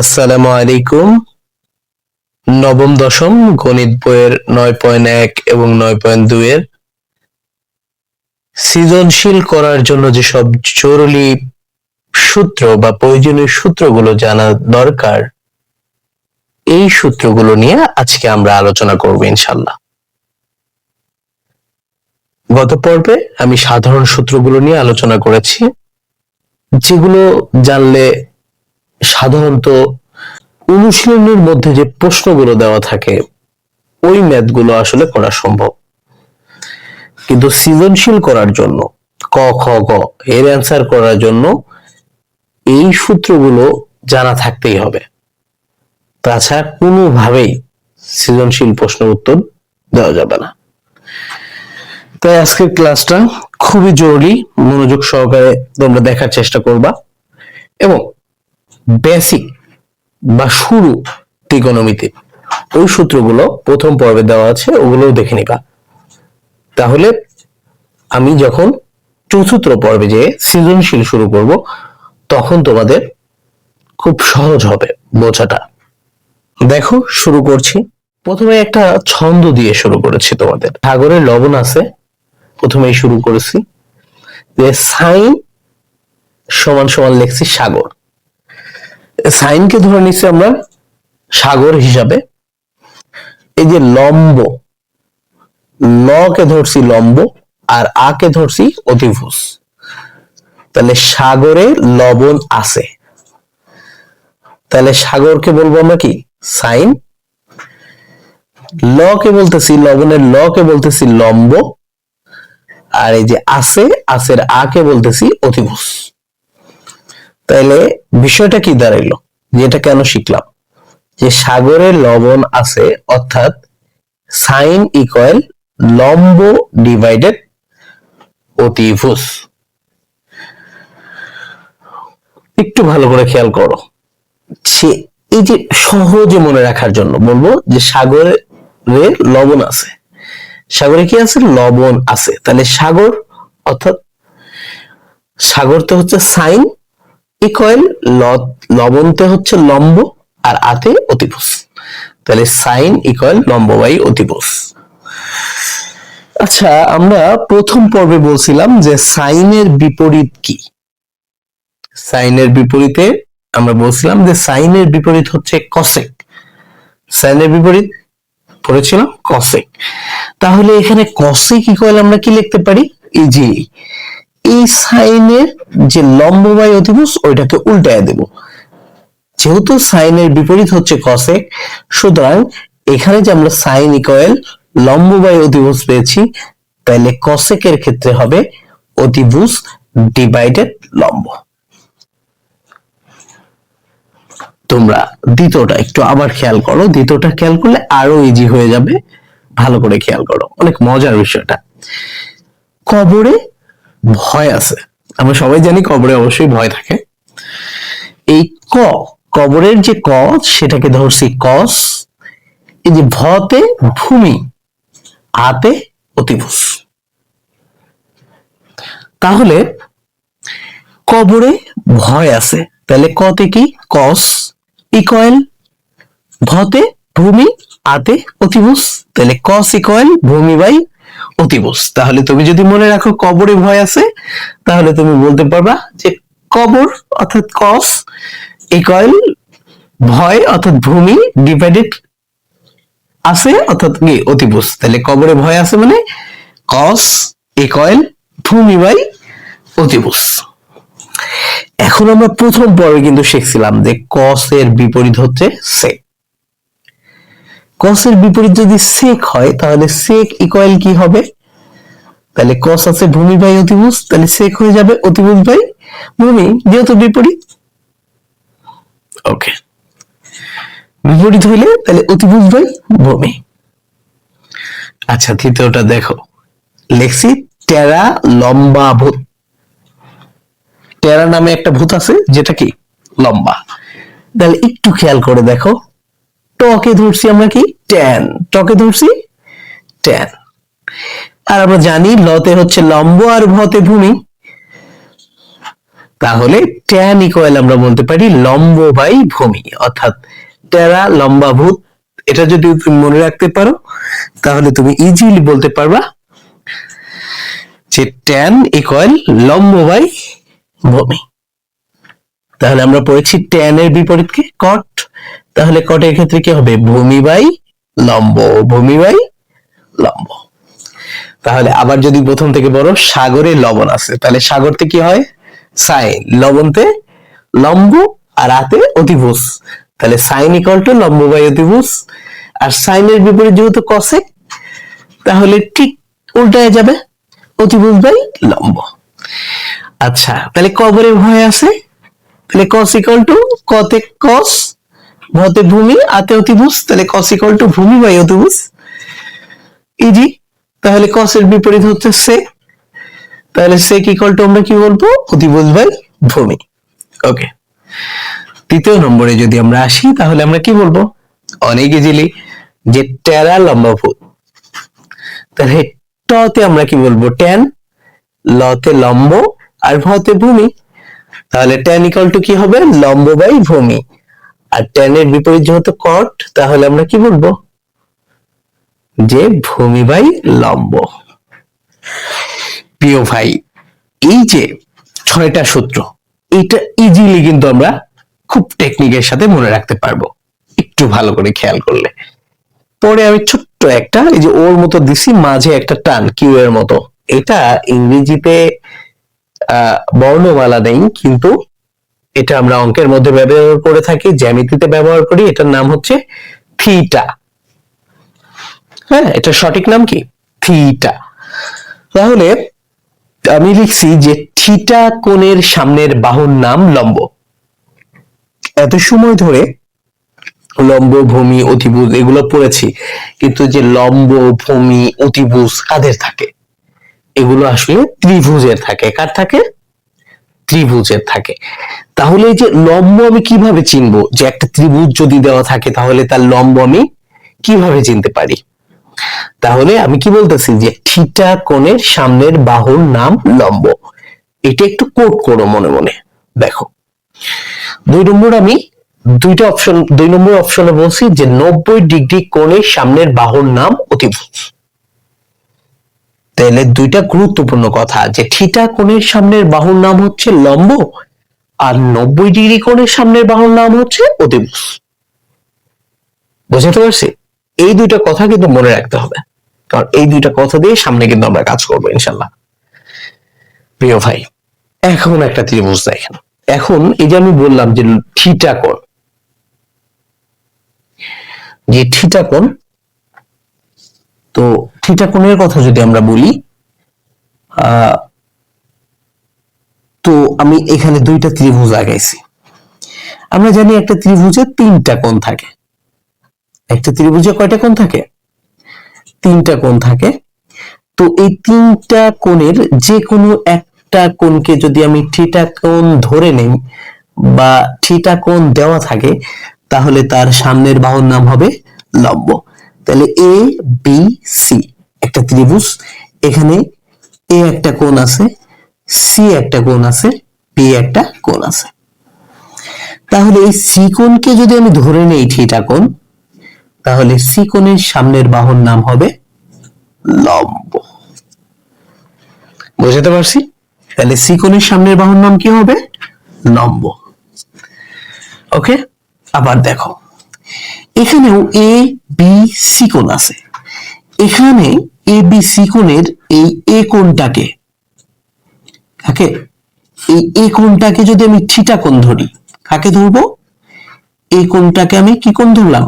আসসালামু আলাইকুম। নবম, দশম গণিত বইয়ের নয় পয়েন্ট এক এবং নয় পয়েন্ট দুই এর সৃজনশীল করার জন্য যেসব জরুরি সূত্র বা প্রয়োজনীয় সূত্রগুলো জানা দরকার, এই সূত্রগুলো নিয়ে আজকে আমরা আলোচনা করব ইনশাল্লাহ গত পর্বে আমি সাধারণ সূত্রগুলো নিয়ে আলোচনা করেছি, যেগুলো জানলে সাধারণত অনুশীলনের মধ্যে যে প্রশ্নগুলো দেওয়া থাকে, ওই ম্যাথগুলো আসলে করা সম্ভব। কিন্তু সৃজনশীল করার জন্য, ক, খ, গ, এর অ্যান্সার করার জন্য এই সূত্রগুলো জানা থাকতেই হবে। তাছাড়া কোনোভাবেই সৃজনশীল প্রশ্ন উত্তর দেওয়া যাবে না। তাই আজকের ক্লাসটা খুবই জরুরি। মনোযোগ সহকারে তোমরা দেখার চেষ্টা করবা এবং বেসিক বা শুরু ত্রিকোণমিতি। ওই সূত্রগুলো প্রথম পর্বে দেওয়া আছে, ওগুলোও দেখে নিবা। তাহলে আমি যখন চতুর্থ পর্বে যে সৃজনশীল শুরু করব, তখন তোমাদের খুব সহজ হবে বোঝাটা। দেখো, শুরু করছি। প্রথমে একটা ছন্দ দিয়ে শুরু করেছি তোমাদের। সাগরের লবণ আছে, প্রথমেই শুরু করেছি। যে সাইন সমান সমান লিখছি সাগর। সাইনকে ধরে নিচ্ছি আমরা সাগর হিসাবে। এই যে লম্ব ল কে ধরছি লম্ব আর আ কে ধরছি অতিভুজ তাহলে সাগরে লবণ আছে। তাহলে সাগরকে বলব আমরা কি? সাইন। ল কে বলতেছি লবণের ল কে বলতেছি লম্ব। আর এই যে আছে আসের আ কে বলতেছি অতিভুজ তাইলে বিষয়টা কি দাঁড়াইলো? যে এটা কেন শিখলাম? যে সাগরে লবণ আছে, অর্থাৎ সাইন ইকুয়াল লম্ব ডিভাইডেড অতিভুজ। একটু ভালো করে খেয়াল করো। সে এই যে সহজে মনে রাখার জন্য বলব যে সাগরে লবণ আছে। সাগরে কি আছে? লবণ আছে। তাহলে সাগর, অর্থাৎ সাগর তো হচ্ছে সাইন ইকয়েল লবণতে হচ্ছে লম্ব আর আতে অতিভুজ। তাহলে সাইন ইকয়েল লম্ব বাই অতিভুজ। আচ্ছা আমরা প্রথম পর্বে বলছিলাম যে সাইনের বিপরীত কি? সাইনের বিপরীতে আমরা বলছিলাম যে সাইনের বিপরীত হচ্ছে কসেক সাইনের বিপরীত পড়েছিলাম কসেক তাহলে এখানে কসেক ইকুয়াল আমরা কি লিখতে পারি? যে এই সাইনের যে লম্ব বাই অতিভুজ ওইটাকে উল্টায় দেব। যেহেতু সাইনের বিপরীত হচ্ছে কসেক সুতরাং এখানে যে আমরা সাইন ইকুয়াল লম্ব বাই অতিভুজ পেয়েছি তাহলে কসেকের ক্ষেত্রে হবে অতিভুজ ডিভাইডেড লম্ব। তোমরা দ্বিতীয়টা একটু আবার খেয়াল করো। দ্বিতীয়টা খেয়াল করলে আরও ইজি হয়ে যাবে। ভালো করে খেয়াল করো। অনেক মজার বিষয়টা। কবরে ভয় আছে। আমরা সবাই জানি কবরে অবশ্যই ভয় থাকে। এই ক, কবরের যে ক, সেটাকে ধরছি কস। এই যে ভতে ভূমি, আতে অতিভুজ তাহলে কবরে ভয় আছে। তাহলে কতে কি? কস। ইকয়েল ভতে ভূমি, আতে অতিভুজ তাহলে কস ইকয়েল ভূমি বাই অতিভুজ তাহলে তুমি যদি মনে রাখো কবরে ভয় আছে, তাহলে তুমি বলতে পারবা যে কবর অর্থাৎ কস ইকয়েল ভয় অর্থাৎ ভূমি ডিভাইডেড আছে অর্থাৎ কি অতিভুজ তাহলে কবরে ভয় আছে মানে কস ইকয়েল ভূমি বাই অতিভুজ এখন আমরা প্রথম পর্বে কিন্তু শিখছিলাম যে কস এর বিপরীত হচ্ছে সেক কস এর বিপরীত যদি সেক হয় তাহলে সেক ইকুয়াল কি হবে? তাহলে কস আছে ভূমি বাই অতিভুজ তাহলে সেক হয়ে যাবে অতিভুজ বাই ভূমি যেহেতু বিপরীত। ওকে বিপরীত হইলে তাহলে অতিভুজ বাই ভূমি। আচ্ছা তৃতীয়টা দেখো। লেখছি টেরা লম্বা ভূত। টেরা নামে একটা ভূত আছে যেটা কি? লম্বা। তাহলে একটু খেয়াল করে দেখো। টকে ধরছি আমরা কি? ট্যান টকে ধরছি? ট্যান আর আমরা জানি লতে হচ্ছে লম্ব আর ভতে ভূমি। তাহলে ট্যান ইকুয়াল আমরা বলতে পারি লম্ব বাই ভূমি। অর্থাৎ টেরা লম্বাভূত। এটা যদি তুমি মনে রাখতে পারো, তাহলে তুমি ইজিলি বলতে পারবা যে ট্যান ইকুয়াল লম্ব বাই ভূমি। তাহলে আমরা পড়েছি ট্যানের বিপরীতকে। কট তাহলে কটের ক্ষেত্রে কি হবে? ভূমি বাই লম্ব। ভূমি বাই লম্ব। তাহলে আবার যদি প্রথম থেকে বড়, সাগরে লবণ আছে। তাহলে সাগরতে কি হয়? সাইন। লবণতে লম্ব আর আতে অতিভুজ। তাহলে সাইন ইকাল টু লম্ব বাই অতিভুজ। আর সাইনের বিপরীত যেহেতু কসে তাহলে ঠিক উল্টায় যাবে। অতিভুজ বাই লম্ব। আচ্ছা তাহলে কবরে ভয় আছে? তাহলে কস ইকাল টু কতে কস ভতে ভূমি আতে অতিভুজ তাহলে কস ইকাল টু ভূমি বাই অতিভুজ ইজি তাহলে কসের বিপরীত হচ্ছে সে তাহলে sec ইকুয়াল টু আমরা কি বলব? অতিভুজ বাই ভূমি। ওকে তৃতীয় নম্বরে যদি আমরা আসি, তাহলে আমরা কি বলব? অনেক ইজিলি যে টেরা লম্বাভূত তাহলে টতে আমরা কি বলব? ট্যান লতে লম্ব আর ভতে ভূমি। তাহলে ট্যান ইকুয়াল টু কি হবে? লম্ব বাই ভূমি। আর ট্যানের বিপরীত যেহেতু কট তাহলে আমরা কি বলব? যে ভূমি বাই লম্ব। প্রিয় ভাই, এই যে ছয়টা সূত্র এটা ইজিলি কিন্তু আমরা খুব টেকনিকের সাথে মনে রাখতে পারব। একটু ভালো করে খেয়াল করলে। পরে আমি ছোট্ট একটা, এই যে ওর মতো দিছি, মাঝে একটা টান কিউ এর মতো। এটা ইংরেজিতে বর্ণমালা নেই, কিন্তু এটা আমরা অঙ্কের মধ্যে ব্যবহার করে থাকি, জ্যামিতিতে ব্যবহার করি, এটার নাম হচ্ছে থিটা। হ্যাঁ এটা সঠিক নাম কি? থিটা। তাহলে আমি লিখছি যে থিটা কোণের সামনের বাহুর নাম লম্ব। এত সময় ধরে লম্ব, ভূমি, অতিভুজ, এগুলো পড়েছি, কিন্তু যে লম্ব, ভূমি, অতিভুজ, কাদের থাকে? এগুলো আসলে ত্রিভুজের থাকে। কার থাকে? ত্রিভুজের থাকে। তাহলে এই যে লম্ব আমি কীভাবে চিনবো? যে একটা ত্রিভুজ যদি দেওয়া থাকে, তাহলে তার লম্ব আমি কীভাবে চিনতে পারি? তাহলে আমি কি বলতেছি যে থিটা কোণের সামনের বাহুর নাম লম্ব। এটা একটু কোট করো মনে মনে। দেখো, দুই নম্বর আমি দুইটা অপশন দুই নম্বর অপশনে বলছি যে নব্বই ডিগ্রি কোণের সামনের বাহুর নাম অতিভুজ। তাহলে দুইটা গুরুত্বপূর্ণ কথা, যে থিটা কোণের সামনের বাহুর নাম হচ্ছে লম্ব আর নব্বই ডিগ্রি কোণের সামনের বাহুর নাম হচ্ছে অতিভুজ। বুঝতে পারছি? এই দুইটা কথা কিন্তু মনে রাখতে হবে। কারণ এই দুইটা কথা দিয়ে সামনে কিন্তু আমরা কাজ করব, ইনশাল্লাহ। প্রিয় ভাই, এখন একটা ত্রিভুজ দেখেন। এখন এই যে আমি বললাম যে থিটা কোণ, যে থিটা কোণ তো থিটা কোণের কথা যদি আমরা বলি তো আমি এখানে দুইটা ত্রিভুজ আগাইছি। আমরা জানি একটা ত্রিভুজে তিনটা কোণ থাকে। একটা ত্রিভুজে কয়টা কোণ থাকে? তিনটা কোণ থাকে। তো এই তিনটা কোণের যে কোনো একটা কোণকে যদি আমি থিটা কোণ ধরে নেই বা থিটা কোণ দেওয়া থাকে, তাহলে তার সামনের বাহুর নাম হবে লম্ব। তাহলে এ বি সি একটা ত্রিভুজ। এখানে এ একটা কোণ আছে সি একটা কোণ আছে বি একটা কোণ আছে। তাহলে এই সি কোণকে যদি আমি ধরে নেই থিটা কোণ তাহলে সি কোণের সামনের বাহুর নাম হবে লম্ব। বুঝতে পারছি? তাহলে সি কোণের সামনের বাহুর নাম কি হবে? লম্ব। ওকে? আবার দেখো। এখানেও এ বি সি কোণ আছে। এখানে এ বি সি কোণের এই এ কোণটাকে, কাকে? এই এ কোণটাকে যদি আমি থিটা কোণ ধরি, কাকে ধরবো? এই কোণটাকে আমি কি কোণ ধরলাম?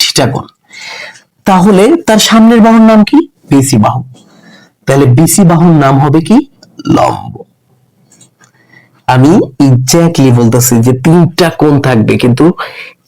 থিটা কোণ। তাহলে তার সামনের বাহুর নাম কি? বিসি বাহু। তাহলে বিসি বাহুর নাম হবে কি? লম্ব। আমি এক্স্যাক্টলি বলতেছি যে তিনটা কোণ থাকবে, কিন্তু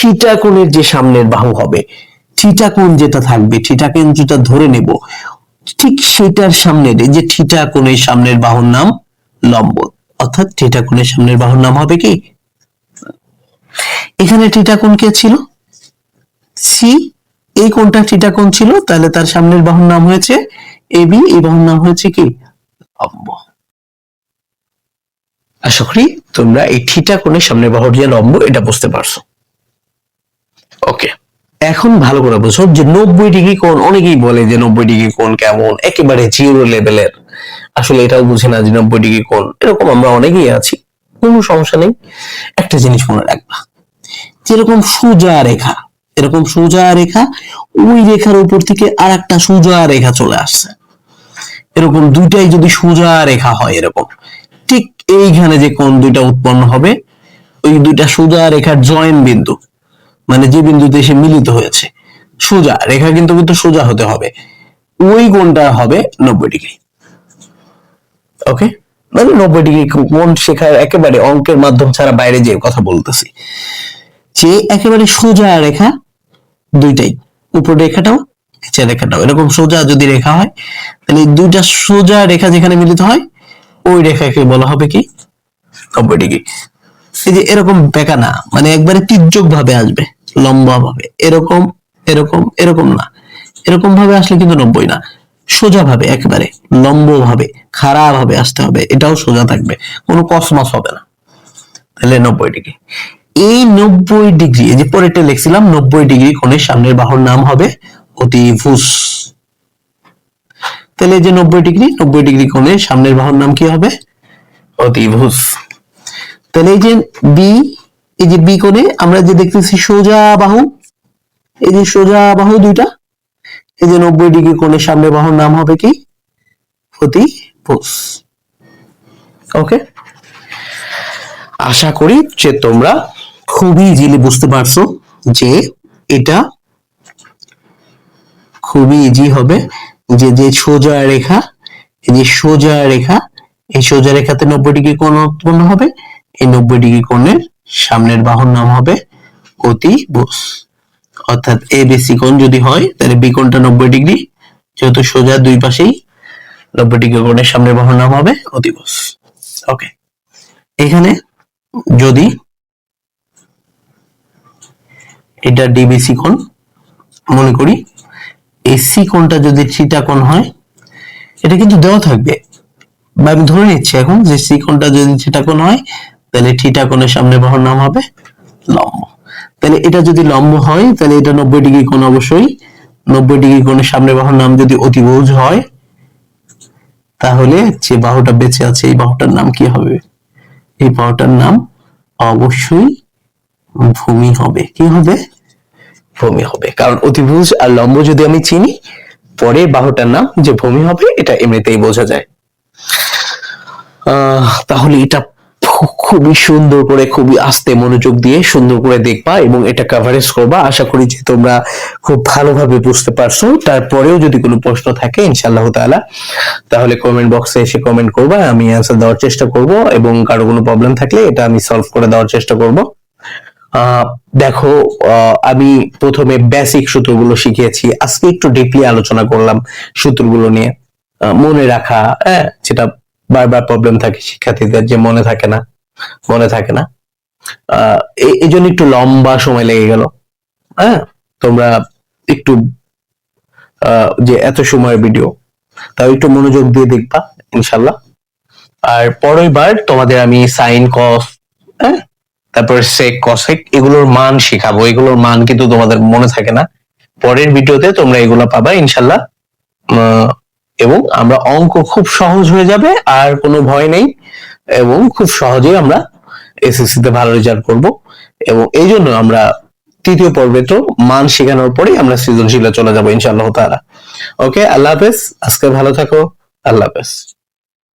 থিটা কোণের যে সামনের বাহু হবে থিটা কোণ যেটা থাকবে থিটা যেটা ধরে নেব, ঠিক সেটার সামনের, এই যে থিটা কোণের সামনের বাহুর নাম লম্ব, অর্থাৎ থিটা কোণের সামনের বাহুর নাম হবে কি? এখানে থিটা কোণ কে ছিল? সি এই কোণটা থিটা কোণ ছিল, তাহলে তার সামনের বাহুর নাম হয়েছে এবি এই বাহুর নাম হয়েছে কি? লম্ব। আশা করি তোমরা এই থিটা কোণের সামনে বাহুর যে লম্ব, এটা বুঝতে পারছ। ওকে এখন ভালো করে বুঝো যে নব্বই ডিগ্রি কোণ, অনেকেই বলে যে নব্বই ডিগ্রি কোণ কেমন? একেবারে জিরো লেভেলের আসলে এটাও বুঝে না যে নব্বই ডিগ্রি কোণ। এরকম আমরা অনেকেই আছি, কোনো সমস্যা নেই। একটা জিনিস মনে রাখবা, যেরকম সোজা রেখা, এরকম সোজা রেখা, ওই রেখার উপর থেকে আর একটা সোজা রেখা চলে আসছে। এরকম দুইটাই যদি সোজা রেখা হয় এরকম, ঠিক এইখানে যে কোণ দুইটা উৎপন্ন হবে, ওই দুইটা সোজা রেখার জয়েন বিন্দু মানে যে বিন্দুতে এসে মিলিত হয়েছে। সোজা, রেখা কিন্তু কিন্তু সোজা হতে হবে। ওই কোণটা হবে নব্বই ডিগ্রি। ওকে মানে নব্বই ডিগ্রি কোণ শেখার একেবারে অঙ্কের মাধ্যম ছাড়া বাইরে যে কথা বলতেছি। যে একেবারে সোজা রেখা দুইটাই, উপর রেখাটাও, নিচের রেখাটাও। এরকম সোজা যদি রেখা হয়, তাহলে দুইটা সোজা রেখা যেখানে মিলিত হয়, ওই রেখাকে বলা হবে কি? নব্বই ডিগ্রি। এই যে এরকম বেঁকা না মানে একবারে তির্যক ভাবে আসবে। লম্বা ভাবে এরকম এরকম এরকম না। এরকম ভাবে আসলে কিন্তু নব্বই না। সোজা ভাবে একেবারে লম্ব ভাবে খাড়া ভাবে আসতে হবে। এটাও সোজা থাকবে। কোনো কসমস হবে না। তাহলে নব্বই ডিগ্রি। এই নব্বই ডিগ্রি যে পরেরটা লিখছিলাম, নব্বই ডিগ্রি কোণের সামনের বাহুর নাম হবে অতিভুজ। তাহলে যে নব্বই ডিগ্রি নব্বই ডিগ্রি কোণের সামনের বাহুর নাম কি হবে? অতিভুজ। তাহলে এই যে বি এই যে বি কোণে আমরা যে দেখতেছি সোজা বাহু, এই যে সোজা বাহু দুইটা, এই যে নব্বই ডিগ্রি কোণের সামনে বাহুর নাম হবে কি? অতিভুজ ওকে আশা করি যে তোমরা খুবই ইজিলি বুঝতে পারছ যে এটা খুবই ইজি হবে যে যে সোজা রেখা, এই যে সোজা রেখা, এই সোজা রেখাতে নব্বই ডিগ্রি কোণ উৎপন্ন হবে, এই নব্বই ডিগ্রি কোণের সামনের বাহুর নাম হবে অতিভুজ অর্থাৎ এ বেসি কোণ যদি হয়, তাহলে বি কোণটা নব্বই ডিগ্রি, যেহেতু সোজা দুই পাশেই নব্বই ডিগ্রি কোণের সামনের বাহুর নাম হবে অতিভুজ ওকে এখানে যদি এটা ডিবিসি কোণ, মনে করি এসি কোণটা যদি থিটা কোণ হয়, এটা কিন্তু দেওয়া থাকবে। বা আমি ধরে নিচ্ছি এখন যে সি কোণটা যদি থিটা কোণ হয় তাহলে থিটা কোণের সামনে বাহুর নাম হবে লম্ব। তাহলে এটা যদি লম্ব হয়, তাহলে এটা নব্বই ডিগ্রি কোণ অবশ্যই। নব্বই ডিগ্রি কোণের সামনে বাহুর নাম যদি অতিভুজ হয়, তাহলে যে বাহুটা বেঁচে আছে, এই বাহুটার নাম কি হবে? এই বাহুটার নাম অবশ্যই ভূমি হবে। কি হবে? ভূমি হবে। কারণ অতিভুজ আর লম্ব যদি আমি চিনি, পরে বাহুটার নাম যে ভূমি হবে, এটা এমনিতেই বোঝা যায়। তাহলে এটা খুবই সুন্দর করে, খুবই আস্তে মনোযোগ দিয়ে সুন্দর করে দেখবা এবং এটা কাভারেজ করবা। আশা করি যে তোমরা খুব ভালোভাবে বুঝতে পারছ। তারপরেও যদি কোনো প্রশ্ন থাকে, ইনশাআল্লাহ তাআলা, তাহলে কমেন্ট বক্সে এসে কমেন্ট করবা, আমি অ্যান্সার দেওয়ার চেষ্টা করব এবং কারও কোনো প্রবলেম থাকলে এটা আমি সলভ করে দেওয়ার চেষ্টা করব। দেখো আমি প্রথমে বেসিক সূত্রগুলো শিখিয়েছি। আজকে একটু ডিপলি আলোচনা করলাম সূত্রগুলো নিয়ে। মনে রাখা হ্যাঁ যেটা বারবার প্রবলেম থাকে শিক্ষার্থীদের যে মনে থাকে না, মনে থাকে না। এই জন্য একটু লম্বা সময় লেগে গেল। হ্যাঁ তোমরা একটু যে এত সময়ের ভিডিও তাও একটু মনোযোগ দিয়ে দেখবা, ইনশাল্লাহ। আর পরের বার তোমাদের আমি সাইন কস হ্যাঁ তারপরে সেক কসেক এগুলোর মান শেখাবো। এগুলোর মান কিন্তু তোমাদের মনে থাকে না। পরের ভিডিওতে তোমরা এগুলো পাবা, ইনশাল্লাহ। এবং আমরা অঙ্ক খুব সহজ হয়ে যাবে, আর কোনো ভয় নেই। এবং খুব সহজেই আমরা এসএসসি তে ভালো রেজাল্ট করব। এবং এই জন্য আমরা তৃতীয় পর্বে তো মান শেখানোর পরেই আমরা সৃজনশীলে চলে যাব, ইনশাআল্লাহ তাআলা। ওকে আল্লাহ হাফেজ। আজকে ভালো থাকো। আল্লাহ হাফেজ।